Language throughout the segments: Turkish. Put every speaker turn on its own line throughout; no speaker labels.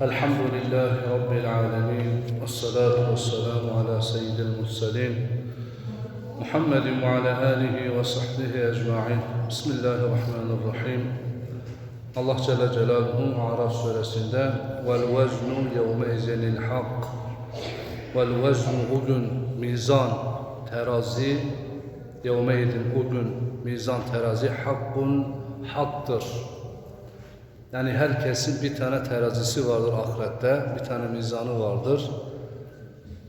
الحمد لله رب العالمين والصلاة والسلام على سيد المرسلين محمد وعلى آله وصحبه أجمعين. بسم الله الرحمن الرحيم. الله جل جلاله عرف سورة والوزن يومئذ الحق. والوزن غد ميزان ترازي. يومئذ غد ميزان ترازي. حق حطر. Yani herkesin bir tane terazisi vardır ahirette, bir tane mizanı vardır.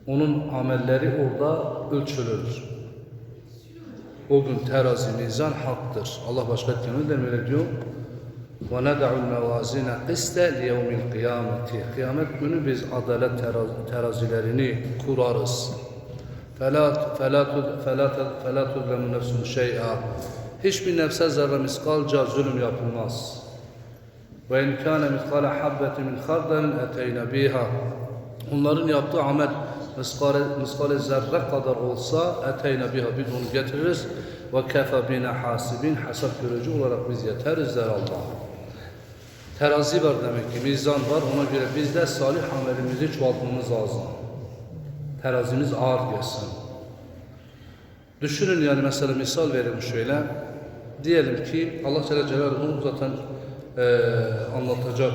Onun amelleri orada ölçülür. O gün terazi, mizan haktır. Allah başka dinlerden öyle diyor. وَنَدَعُ الْمَوَازِينَ قِسْتَ لِيَوْمِ الْقِيَامَةِ Kıyamet günü biz adalet terazilerini kurarız. فَلَا تُظْلَمُ نَفْسُمْ شَيْئًا Hiçbir nefse zerre miskalca zulüm yapılmaz. Ve in kana miskale habbetin min harden eteyne. Onların yaptığı amel miskale, miskale zerre kadar olsa eteyne biha biz onu getiririz. Ve kefe bine hasibin hesap görücü olarak biz yeteriz der Allah. Terazi var demek ki, mizan var. Ona göre biz de salih amelimizi çoğaltmamız lazım. Terazimiz ağır gelsin. Düşünün yani mesela misal verelim şöyle. Diyelim ki Allah Teala Celaluhu zaten e, anlatacak.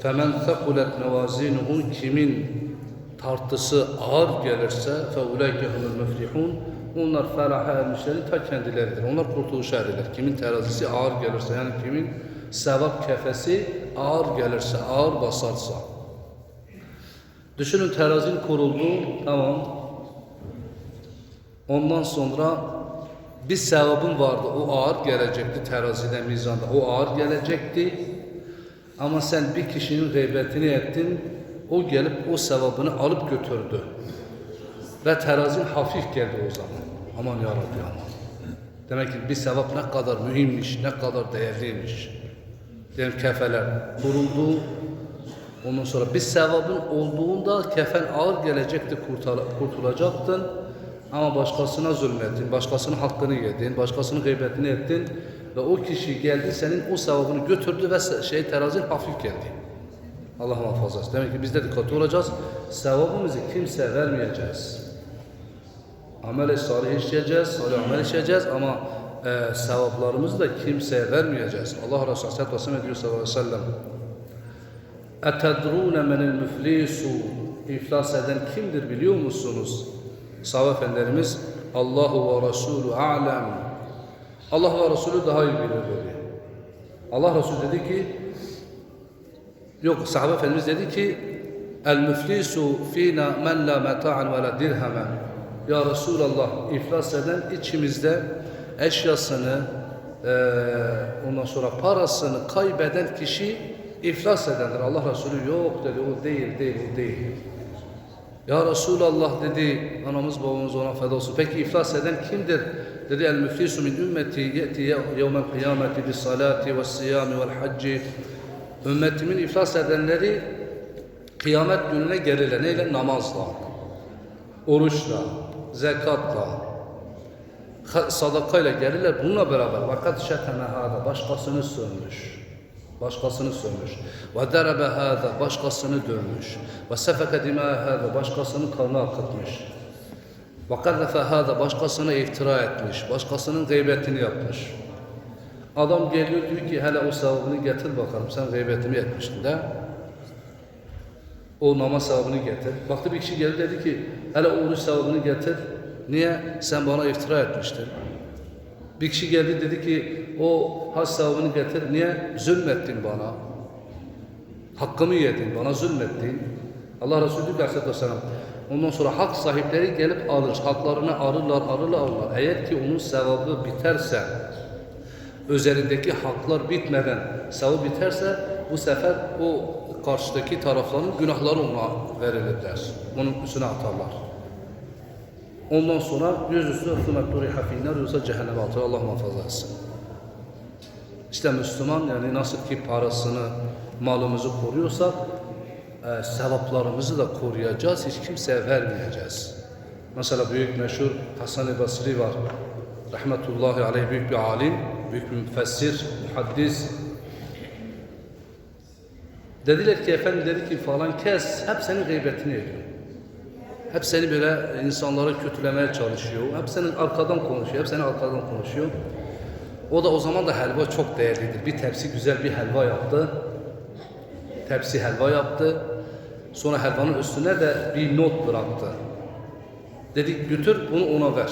Femen fekulet mevazinuhu kimin tartısı ağır gelirse fe ulayke humul onlar feraha ermişlerin ta kendileridir. Onlar kurtuluş eridir. Kimin terazisi ağır gelirse yani kimin sevap kefesi ağır gelirse, ağır basarsa. Düşünün terazin kuruldu, tamam. Ondan sonra bir sevabın vardı, o ağır gelecekti terazide, mizanda, o ağır gelecekti. Ama sen bir kişinin gıybetini ettin, o gelip o sevabını alıp götürdü. Ve terazin hafif geldi o zaman. Aman ya Rabbi aman. Demek ki bir sevap ne kadar mühimmiş, ne kadar değerliymiş. Diyelim kefeler kuruldu. Ondan sonra bir sevabın olduğunda kefen ağır gelecekti, kurtulacaktın. Ama başkasına zulmettin, başkasının hakkını yedin, başkasının gıybetini ettin ve o kişi geldi senin o sevabını götürdü ve şey terazin hafif geldi. Allah muhafaza. Demek ki biz de dikkatli olacağız. Sevabımızı kimseye vermeyeceğiz. Amel-i salih işleyeceğiz, salih amel işleyeceğiz ama e, sevaplarımızı da kimseye vermeyeceğiz. Allah Resulü Aleyhisselatü Vesselam diyor sallallahu aleyhi ve sellem. اَتَدْرُونَ مَنِ الْمُفْلِيسُ İflas eden kimdir biliyor musunuz? Sahabe efendilerimiz Allahu ve Resulü alem. Allah ve Resulü daha iyi bilir dedi. Allah Resulü dedi ki yok sahabe efendimiz dedi ki El müflisu fina men la meta'an ve la dirhemen. Ya Resulallah iflas eden içimizde eşyasını e, ondan sonra parasını kaybeden kişi iflas edendir. Allah Resulü yok dedi o değil değil o değil. Ya Resulallah dedi, anamız babamız ona feda olsun. Peki iflas eden kimdir? Dedi el müflisu min ümmeti ye'ti yevmel kıyameti bis salati ve siyami vel hacci. Ümmetimin iflas edenleri kıyamet gününe gerilen neyle? Namazla, oruçla, zekatla, sadakayla geriler. Bununla beraber vakat şetene hâda başkasını sövmüş başkasını sövmüş. Ve derebe hâza, başkasını dövmüş. Ve sefeke dimâ hâza, başkasının kanını akıtmış. Ve kaddefe hâza, başkasına iftira etmiş. Başkasının gıybetini yapmış. Adam geliyor diyor ki hele o sevabını getir bakalım sen gıybetimi etmiştin de. O namaz sevabını getir. Baktı bir kişi geldi dedi ki hele oruç sevabını getir. Niye? Sen bana iftira etmiştin. Bir kişi geldi dedi ki o hastalığını getir. Niye? Zulmettin bana. Hakkımı yedin, bana zulmettin. Allah Resulü diyor ki Aleyhisselam, ondan sonra hak sahipleri gelip alır, haklarını alırlar, alırlar, alırlar. Eğer ki onun sevabı biterse, üzerindeki haklar bitmeden sevabı biterse, bu sefer o karşıdaki tarafların günahları ona verilirler. Onun üstüne atarlar. Ondan sonra yüzüstü hükümet duri hafinler, yüzüstü cehenneme atar. Allah muhafaza etsin. İşte Müslüman yani nasıl ki parasını, malımızı koruyorsak e, sevaplarımızı da koruyacağız, hiç kimseye vermeyeceğiz. Mesela büyük meşhur Hasan-ı Basri var. Rahmetullahi aleyh büyük bir alim, büyük bir müfessir, muhaddis. Dediler ki efendim dedi ki falan kes, hep senin gıybetini ediyor. Hep seni böyle insanları kötülemeye çalışıyor. Hep senin arkadan konuşuyor, hep senin arkadan konuşuyor. O da o zaman da helva çok değerlidir. Bir tepsi güzel bir helva yaptı. Tepsi helva yaptı. Sonra helvanın üstüne de bir not bıraktı. Dedik götür bunu ona ver.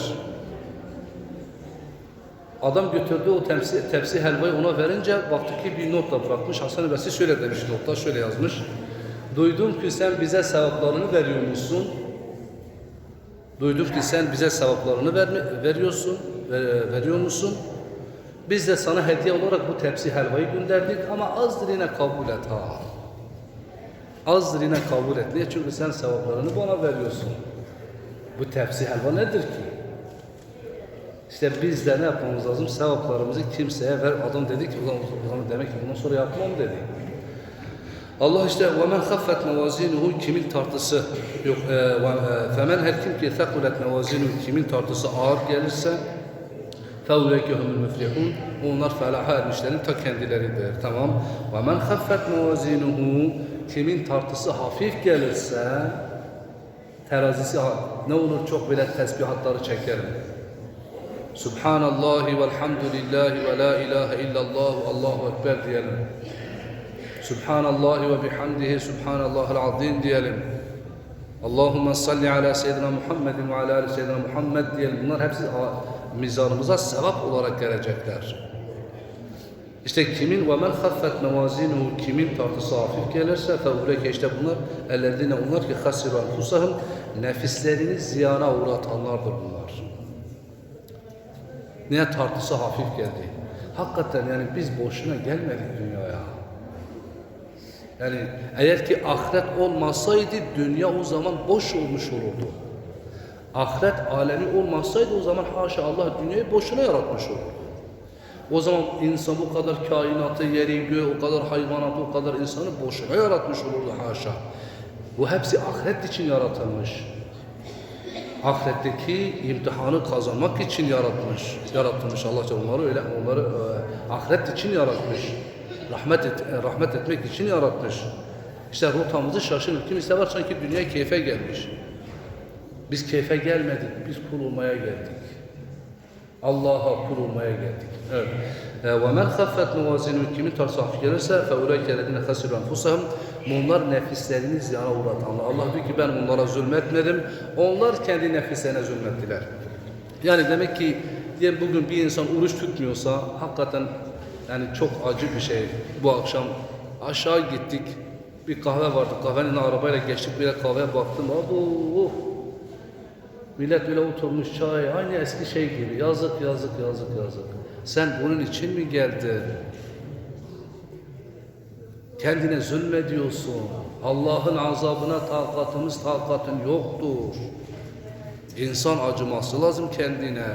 Adam götürdü o tepsi, tepsi helvayı ona verince baktı ki bir not da bırakmış. Hasan Basri şöyle demiş notta şöyle yazmış. Duydum ki sen bize sevaplarını veriyor musun? Duydum ki sen bize sevaplarını vermi- veriyorsun, ver- veriyor musun? Biz de sana hediye olarak bu tepsi helvayı gönderdik ama azdır yine kabul et ha. Azdır yine kabul et. Niye? Çünkü sen sevaplarını bana veriyorsun. Bu tepsi helva nedir ki? İşte biz de ne yapmamız lazım? Sevaplarımızı kimseye ver. Adam dedi ki o zaman, o zaman demek ki bundan sonra yapmam dedi. Allah işte وَمَنْ خَفَّتْ مَوَازِينُهُ kimin tartısı yok. E, ve- e, فَمَنْ her kim ki ثَقُلَتْ مَوَازِينُهُ kimin tartısı ağır gelirse فَاُولَيْكَ هُمُ الْمُفْلِحُونَ Onlar felaha ermişlerin ta kendileridir. Tamam. وَمَنْ خَفَّتْ مَوَازِينُهُ kimin tartısı hafif gelirse terazisi ha- ne olur çok böyle tesbihatları çekerim. Subhanallahi velhamdülillahi ve la ilahe illallah Allahu Ekber diyelim. Subhanallahi ve bihamdihi Subhanallahul azim diyelim. Allahümme salli ala seyyidina Muhammedin ve ala ali seyyidina Muhammed diyelim. Bunlar hepsi a- mizanımıza sevap olarak gelecekler. İşte kimin ve men haffet mevazinuhu kimin tartısı hafif gelirse feuleke işte bunlar ellezine onlar ki hasiru enfusahum nefislerini ziyana uğratanlardır bunlar. Niye tartısı hafif geldi? Hakikaten yani biz boşuna gelmedik dünyaya. Yani eğer ki ahiret olmasaydı dünya o zaman boş olmuş olurdu. Ahiret alemi olmasaydı o zaman haşa Allah dünyayı boşuna yaratmış olurdu. O zaman insan bu kadar kainatı, yeri, göğü, o kadar hayvanatı, o kadar insanı boşuna yaratmış olurdu haşa. Bu hepsi ahiret için yaratılmış. Ahiretteki imtihanı kazanmak için yaratmış. Yaratılmış Allah onları öyle onları e, ahiret için yaratmış. Rahmet et, e, rahmet etmek için yaratmış. İşte rotamızı şaşırır. Kimisi var sanki dünya keyfe gelmiş. Biz keyfe gelmedik, biz kul olmaya geldik. Allah'a kul olmaya geldik. Evet. Ve men khaffet mevazinu kimin tartı hafif gelirse fe ulaike ellezine hasiru enfusahum bunlar nefislerini ziyana uğratanlar. Allah diyor ki ben onlara zulmetmedim. Onlar kendi nefislerine zulmettiler. Yani demek ki diyelim bugün bir insan oruç tutmuyorsa hakikaten yani çok acı bir şey. Bu akşam aşağı gittik. Bir kahve vardı. Kahvenin arabayla geçtik. Bir de kahveye baktım. Abo, Millet öyle oturmuş çay, aynı eski şey gibi. Yazık, yazık, yazık, yazık. Sen bunun için mi geldin? Kendine zulmediyorsun. Allah'ın azabına takatımız takatın yoktur. İnsan acıması lazım kendine.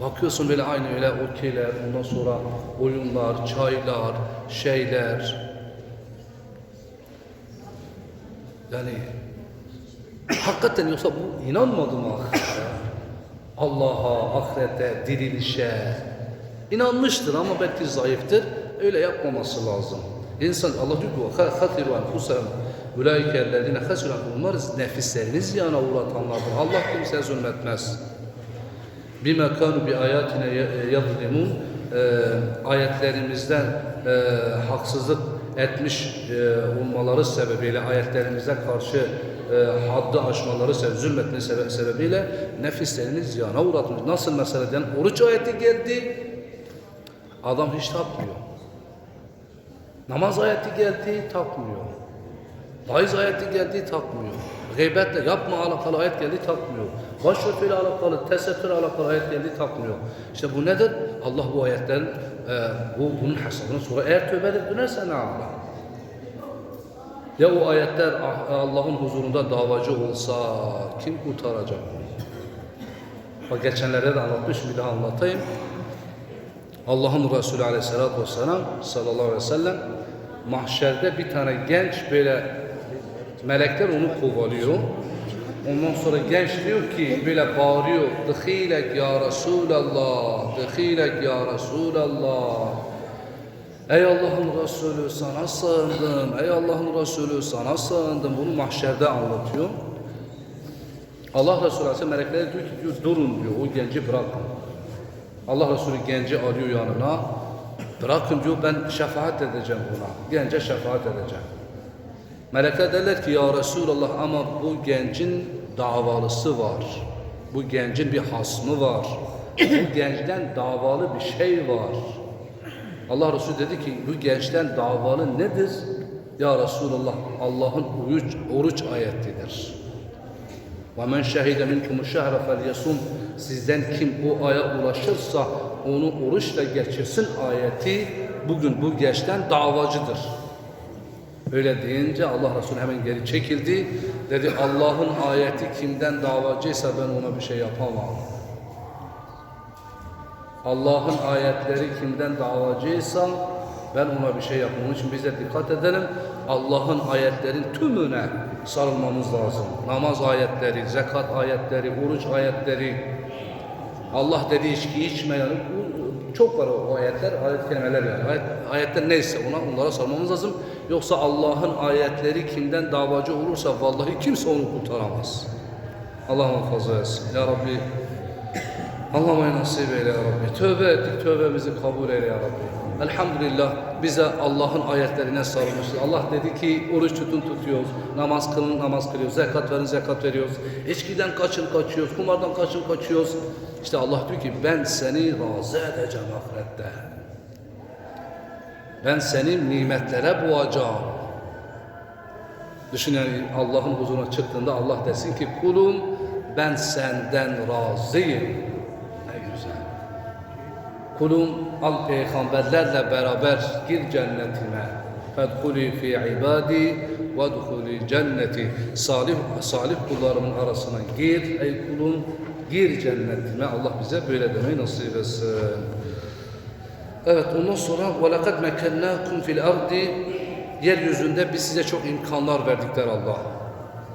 Bakıyorsun böyle aynı öyle okeyler, ondan sonra oyunlar, çaylar, şeyler. Yani Hakikaten yoksa bu inanmadı mı? Allah'a, ahirete, dirilişe. İnanmıştır ama belki zayıftır. Öyle yapmaması lazım. İnsan Allah diyor ki "Hatiru enfusahum ulaike ellezine hasiru Bunlar nefislerini ziyana uğratanlardır. Allah kimseye zulmetmez. Bime kanu bi ayatine yadlimun ayetlerimizden e, haksızlık etmiş e, olmaları sebebiyle ayetlerimize karşı e, haddi aşmaları sebebiyle, zulmetme sebe- sebebiyle nefislerini ziyana uğratmış. Nasıl mesela diyelim, oruç ayeti geldi, adam hiç tapmıyor. Namaz ayeti geldi, takmıyor. Faiz ayeti geldi, takmıyor. Gıybetle yapma alakalı ayet geldi, takmıyor. Başörtüyle alakalı, tesettür alakalı ayet geldi, takmıyor. İşte bu nedir? Allah bu ayetlerin, e, bu, bunun hesabını sonra eğer tövbe edip dönerse ne Allah? Ya o ayetler ah- Allah'ın huzurunda davacı olsa kim kurtaracak? Bak geçenlerde de anlatmış bir daha anlatayım. Allah'ın Resulü aleyhissalatü vesselam sallallahu aleyhi ve sellem mahşerde bir tane genç böyle melekler onu kovalıyor. Ondan sonra genç diyor ki böyle bağırıyor. Dıhilek ya Resulallah, dıhilek ya Resulallah. Ey Allah'ın Resulü sana sığındım. Ey Allah'ın Resulü sana sığındım. Bunu mahşerde anlatıyor. Allah Resulü Aleyhisselam meleklere diyor ki diyor, durun diyor o genci bırakın. Allah Resulü genci arıyor yanına. Bırakın diyor ben şefaat edeceğim buna. Gence şefaat edeceğim. Melekler derler ki ya Resulallah ama bu gencin davalısı var. Bu gencin bir hasmı var. Bu gençten davalı bir şey var. Allah Resulü dedi ki bu gençten davalı nedir? Ya Resulallah Allah'ın oruç, oruç ayetidir. وَمَنْ شَهِدَ مِنْكُمُ الشَّهْرَ فَلْيَصُمْ Sizden kim o aya ulaşırsa onu oruçla geçirsin ayeti bugün bu gençten davacıdır. Öyle deyince Allah Resulü hemen geri çekildi. Dedi Allah'ın ayeti kimden davacıysa ben ona bir şey yapamam. Allah'ın ayetleri kimden davacıysa ben ona bir şey yapmam. İçin bize dikkat edelim. Allah'ın ayetlerin tümüne sarılmamız lazım. Namaz ayetleri, zekat ayetleri, oruç ayetleri. Allah dedi içki içme yani çok var o ayetler, ayet kelimeler yani. Ayet, ayetler neyse ona onlara sarmamız lazım. Yoksa Allah'ın ayetleri kimden davacı olursa vallahi kimse onu kurtaramaz. Allah muhafaza etsin. Ya Rabbi Allah'ıma nasip eyle ya Rabbi. Tövbe ettik, tövbemizi kabul eyle ya Rabbi. Elhamdülillah bize Allah'ın ayetlerine sarılmışız. Allah dedi ki oruç tutun tutuyoruz, namaz kılın namaz kılıyoruz, zekat verin zekat veriyoruz. İçkiden kaçın kaçıyoruz, kumardan kaçın kaçıyoruz. İşte Allah diyor ki ben seni razı edeceğim ahirette. Ben seni nimetlere boğacağım. Düşün yani Allah'ın huzuruna çıktığında Allah desin ki kulum ben senden razıyım. Ne güzel. Kulum al peygamberlerle beraber gir cennetime. Fedhuli fi ibadi ve dhuli cenneti. Salih, salih kullarımın arasına gir ey kulum gir cennetime. Allah bize böyle demeyi nasip etsin. Evet ondan sonra وَلَقَدْ مَكَنَّاكُمْ fil ardi Yeryüzünde biz size çok imkanlar verdik der Allah.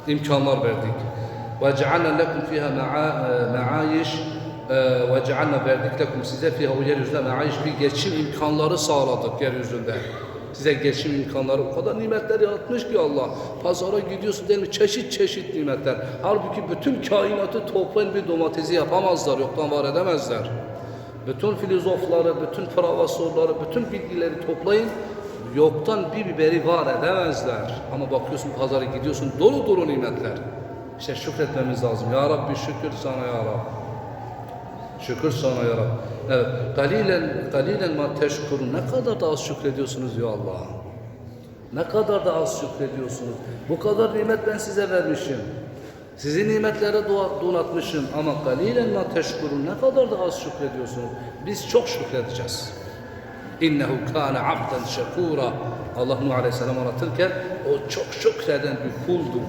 İmkanlar verdik. وَجَعَلْنَا لَكُمْ فِيهَا مَعَايِشْ ee, ve cealna verdik lekum size fiha o yeryüzünde meaiş bir geçim imkanları sağladık yeryüzünde. Size geçim imkanları o kadar nimetler yaratmış ki Allah. Pazara gidiyorsun değil mi? Çeşit çeşit nimetler. Halbuki bütün kainatı toplayın bir domatesi yapamazlar, yoktan var edemezler. Bütün filozofları, bütün profesörleri, bütün bilgileri toplayın. Yoktan bir biberi var edemezler. Ama bakıyorsun pazara gidiyorsun dolu dolu nimetler. İşte şükretmemiz lazım. Ya Rabbi şükür sana ya Rabbi. Şükür sana ya Rabbi. Evet. Galilen, galilen ma teşkurun. Ne kadar da az şükrediyorsunuz ya Allah. Ne kadar da az şükrediyorsunuz. Bu kadar nimet ben size vermişim. Sizi nimetlere donatmışım ama galilen ma teşkurun. Ne kadar da az şükrediyorsunuz. Biz çok şükredeceğiz. İnnehu kâne abden şekûra. Allah Nuh Aleyhisselam anlatırken o çok şükreden bir kuldu.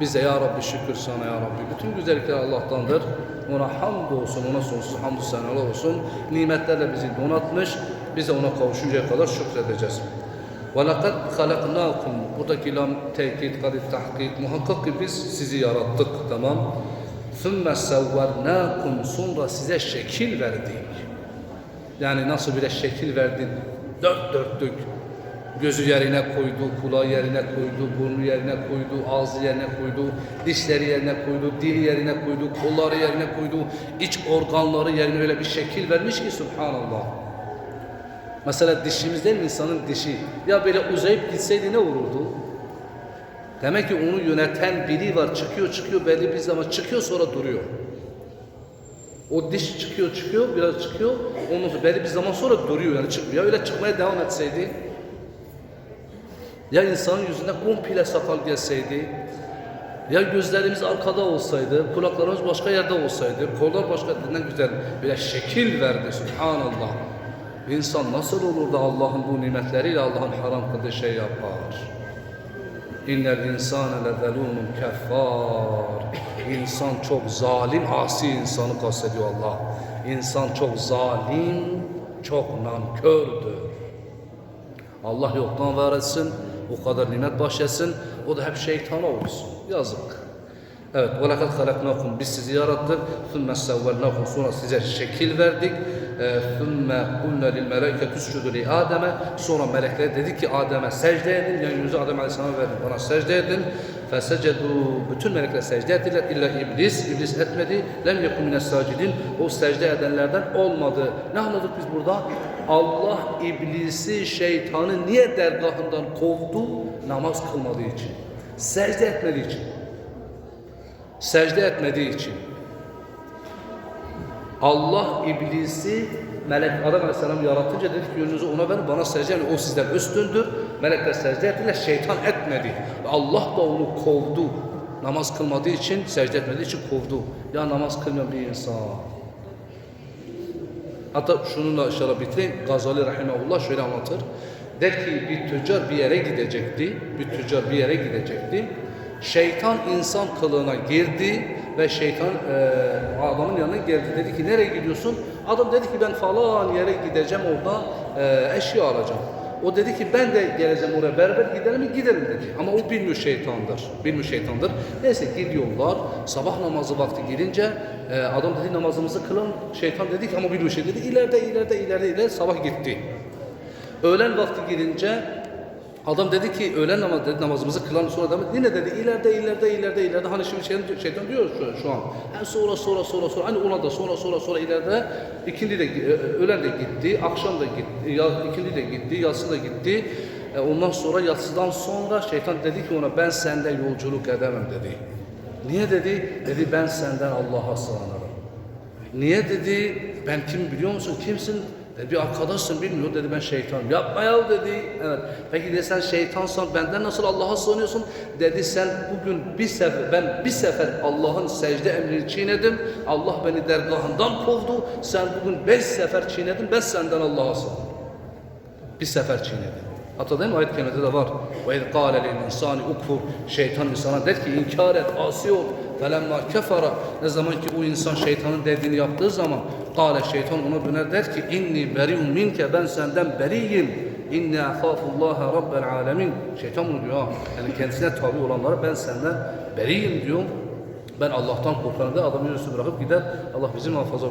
Bize ya Rabbi şükür sana ya Rabbi. Bütün güzellikler Allah'tandır. Ona hamd olsun, ona sonsuz hamdü senalar olsun. Nimetlerle bizi donatmış. Bize ona kavuşuncaya kadar şükredeceğiz. وَلَقَدْ خَلَقْنَاكُمْ Buradaki lam tekit, kadit, tahkik. Muhakkak ki biz sizi yarattık. Tamam. ثُمَّ سَوَّرْنَاكُمْ Sonra size şekil verdik. Yani nasıl bile şekil verdin, dört dörtlük. Gözü yerine koydu, kulağı yerine koydu, burnu yerine koydu, ağzı yerine koydu, dişleri yerine koydu, dili yerine koydu, kolları yerine koydu, iç organları yerine öyle bir şekil vermiş ki Subhanallah. Mesela dişimiz değil insanın dişi? Ya böyle uzayıp gitseydi ne olurdu? Demek ki onu yöneten biri var, çıkıyor çıkıyor belli bir zaman çıkıyor sonra duruyor. O diş çıkıyor çıkıyor biraz çıkıyor ondan sonra belli bir zaman sonra duruyor yani çıkmıyor. Öyle çıkmaya devam etseydi ya insanın yüzünde komple sakal gelseydi ya gözlerimiz arkada olsaydı, kulaklarımız başka yerde olsaydı, kollar başka ne güzel bir şekil verdi Subhanallah. İnsan nasıl olur da Allah'ın bu nimetleriyle Allah'ın haram kıldığı şey yapar? İnnel insane lezelumun keffar. İnsan çok zalim, asi insanı kastediyor Allah. İnsan çok zalim, çok nankördür. Allah yoktan var etsin, o kadar nimet bahşetsin, o da hep şeytana olsun. Yazık. Evet, وَلَقَدْ خَلَقْنَاكُمْ Biz sizi yarattık. ثُمَّ سَوَّلْنَاكُمْ Sonra size şekil verdik. ثُمَّ قُلْنَا لِلْمَلَائِكَةِ اسْجُدُوا لِآدَمَ Sonra melekler dedi ki Adem'e secde edin. Yani yüzü Adem Aleyhisselam'a verdim. Bana secde edin. فَسَجَدُوا Bütün melekler secde ettiler. İlla iblis. İblis etmedi. لَمْ يَكُمْ مِنَ السَّاجِدِينَ O secde edenlerden olmadı. Ne anladık biz burada? Allah iblisi, şeytanı niye dergahından kovdu? Namaz kılmadığı için. Secde etmediği için. Secde etmediği için. Allah iblisi melek Adem Aleyhisselam yaratınca dedi ki yönünüzü ona verin bana secde edin. O sizden üstündür. Melekler secde ettiler. Şeytan etmedi. Allah da onu kovdu. Namaz kılmadığı için, secde etmediği için kovdu. Ya namaz kılmayan bir insan. Hatta şununla inşallah bitireyim. Gazali Rahimahullah şöyle anlatır. Der ki bir tüccar bir yere gidecekti. Bir tüccar bir yere gidecekti. Şeytan insan kılığına girdi ve şeytan e, adamın yanına geldi. Dedi ki nereye gidiyorsun? Adam dedi ki ben falan yere gideceğim orada e, eşya alacağım. O dedi ki ben de geleceğim oraya beraber gidelim mi? Gidelim dedi. Ama o bilmiyor şeytandır. Bilmiyor şeytandır. Neyse gidiyorlar. Sabah namazı vakti girince e, adam dedi namazımızı kılın. Şeytan dedi ki ama bilmiyor şey dedi. İleride ileride ileride ileride sabah gitti. Öğlen vakti girince adam dedi ki öğlen namaz dedi namazımızı kılan sonra demek yine dedi ileride ileride ileride ileride hani şimdi şeytan, şeytan diyor şu, şu an. Yani sonra sonra sonra sonra hani ona da sonra sonra sonra ileride ikindi de öğlen de gitti, akşam da gitti, ya, ikindi de gitti, yatsı da gitti. E, ondan sonra yatsıdan sonra şeytan dedi ki ona ben sende yolculuk edemem dedi. Niye dedi? Dedi ben senden Allah'a sığınırım. Niye dedi? Ben kim biliyor musun? Kimsin? Dedi, bir arkadaşsın bilmiyor dedi ben şeytanım. Yapma ya dedi. Evet. Peki dedi sen şeytansan benden nasıl Allah'a sığınıyorsun? Dedi sen bugün bir sefer ben bir sefer Allah'ın secde emrini çiğnedim. Allah beni dergahından kovdu. Sen bugün beş sefer çiğnedin. Ben senden Allah'a sığındım. Bir sefer çiğnedi. Hatta değil mi ayet kerimede de var. Ve iz kâle lil insani ukfur. Şeytan insana der ki inkar et, asi ol. Felemma kefara. Ne zaman ki o insan şeytanın dediğini yaptığı zaman kâle şeytan ona döner der ki inni beri'un minke ben senden beriyim. İnni ahâfullâhe rabbel alemin. Şeytan bunu diyor. Yani kendisine tabi olanlara ben senden beriyim diyor. Ben Allah'tan korkarım da adamı yüzüstü bırakıp gider. Allah bizi muhafaza